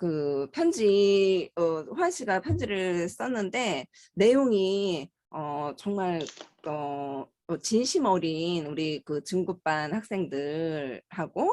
그 편지 어, 호한 씨가 편지를 썼는데 내용이 어, 정말 어, 어, 진심 어린 우리 그 중급반 학생들하고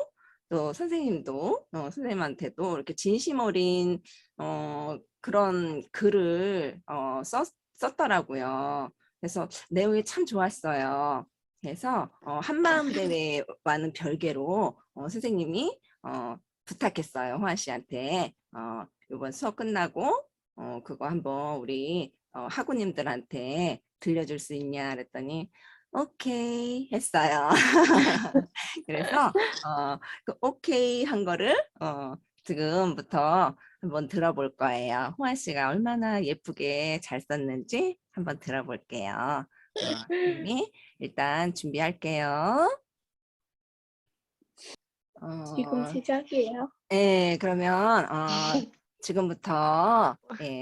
또 선생님도 어, 선생님한테도 이렇게 진심 어린 어, 그런 글을 어, 썼, 썼더라고요. 그래서 내용이 참 좋았어요. 그래서 어, 한마음 대회와는 별개로 어, 선생님이 어, 부탁했어요. 호한 씨한테 어, 이번 수업 끝나고 어, 그거 한번 우리 어, 학우님들한테 들려줄 수 있냐 그랬더니 오케이 했어요. 그래서 어, 그 오케이 한 거를 어, 지금부터 한번 들어볼 거예요. 호한 씨가 얼마나 예쁘게 잘 썼는지 한번 들어볼게요. 어, 선생님이 일단 준비할게요. 어, 지금 시작이에요. 네, 그러면 어, 지금부터 예,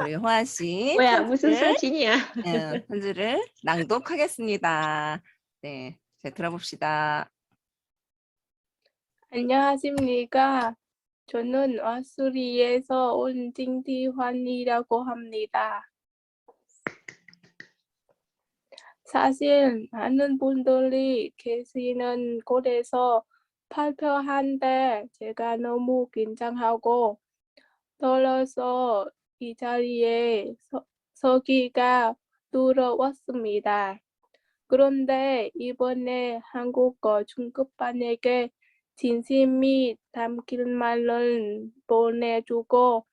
우리 호한 씨 뭐야 무슨 편지를, 사진이야? 예, 편지를 낭독하겠습니다. 네, 자, 들어봅시다. 안녕하십니까. 저는 와수리에서 온 징디환이라고 합니다. 사실 많은 분들이 계시는 곳에서 발표한데 제가 너무 긴장하고 떨어서 이 자리에 서, 서기가 두려웠습니다. 그런데 이번에 한국어 중급반에게 진심이 담길 말을 보내주고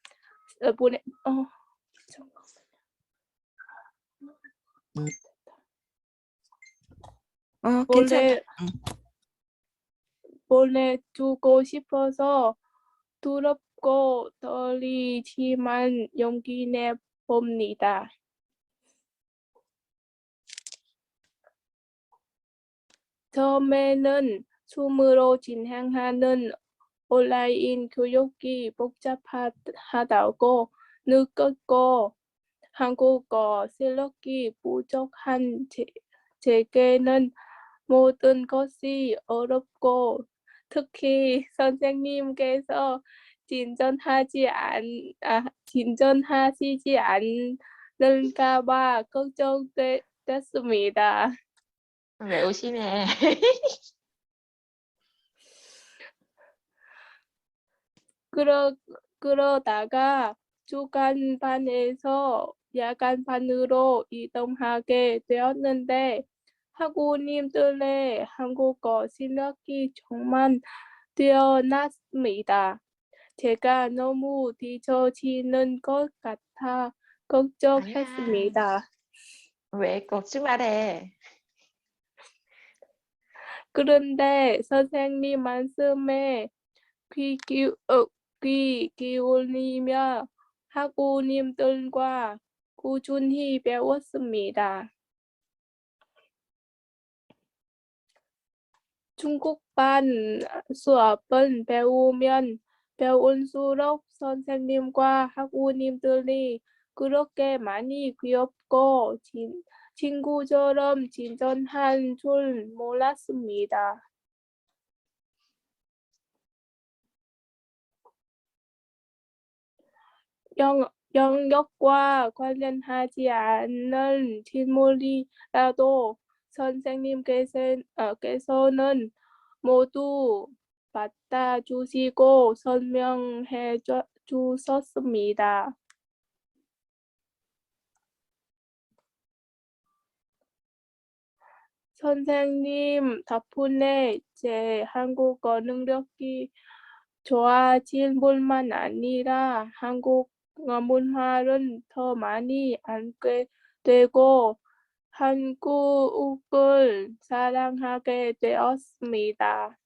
어, 보내 어 어, 괜찮아. 보내 보내주고 싶어서 두렵고 떨리지만 용기 내 봅니다. 처음에는 줌으로 진행하는 온라인 교육이 복잡하다고 느꼈고 한국어 실력이 부족한 제, 제게는 모든 것이 어렵고 특히 선생님께서 진전하지 않, 아, 진전하시지 않을까 봐 걱정됐습니다. 매우 심해. 그러, 그러다가 주간반에서 야간반으로 이동하게 되었는데 학우님들의 한국어 실력이 정말 뛰어났습니다. 제가 너무 뒤처지는 것 같아 걱정했습니다. 왜 걱정 말해? 그런데 선생님 말씀에 귀, 기, 어, 귀 기울이며 학우님들과 꾸준히 배웠습니다. 중국반 수업은 배우면 배울수록 선생님과 학우님들이 그렇게 많이 귀엽고 진, 친구처럼 진전한 줄 몰랐습니다. 영, 영역과 관련하지 않는 질문이라도 선생님께서는 모두 받아주시고 설명해 주- 주셨습니다. 선생님 덕분에 제 한국어 능력이 좋아진 뿐만 아니라 한국어 문화를 더 많이 알게 되고 한국을 사랑하게 되었습니다.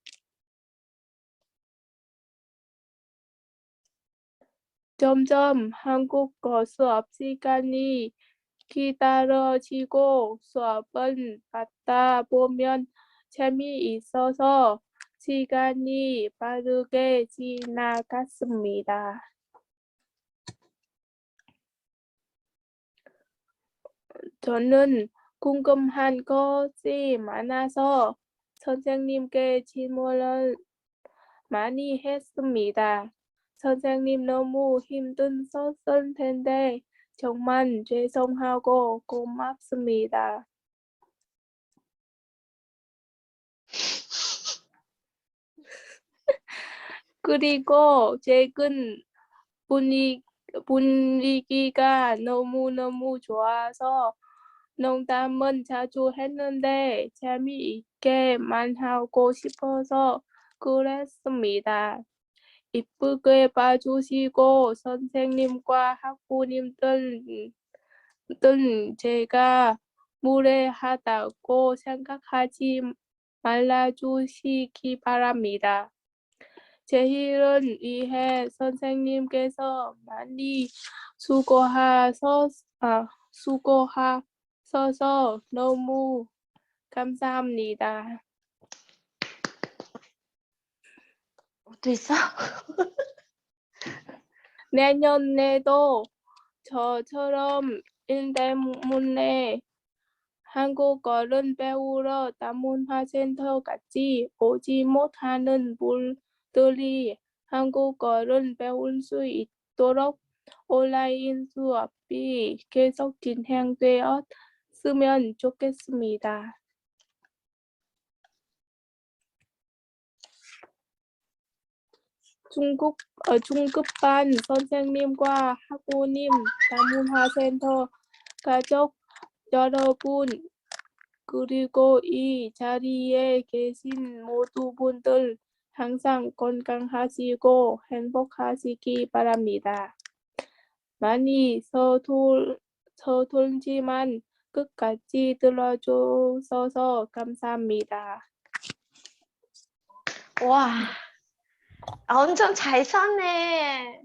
점점 한국어 수업 시간이 기다려지고 수업을 받다 보면 재미있어서 시간이 빠르게 지나갔습니다. 저는 궁금한 것이 많아서 선생님께 질문을 많이 했습니다. 선생님 너무 힘드셨을 텐데 정말 죄송하고 고맙습니다. 그리고 최근 분위, 분위기가 너무너무 좋아서 농담은 자주 했는데 재미있게만 하고 싶어서 그랬습니다. 이쁘게 봐주시고 선생님과 학부님들 들 제가 무례하다고 생각하지 말아주시기 바랍니다. 제 일을 위해 선생님께서 많이 수고하셔, 아, 수고하 셔서 너무 감사합니다. 또 있어? 내년에도 저처럼 일 때문에 한국어를 배우러 다문화센터 같이 오지 못하는 분들이 한국어를 배울 수 있도록 온라인 수업이 계속 진행되 었으면 좋겠습니다. 중국 어, 중급반 선생님과 학부님, 다문화센터 가족 여러분, 그리고 이 자리에 계신 모두 분들 항상 건강하시고 행복하시기 바랍니다. 많이 서툴, 서툴지만 끝까지 들어주셔서 감사합니다. 와, 아, 엄청 잘 썼네.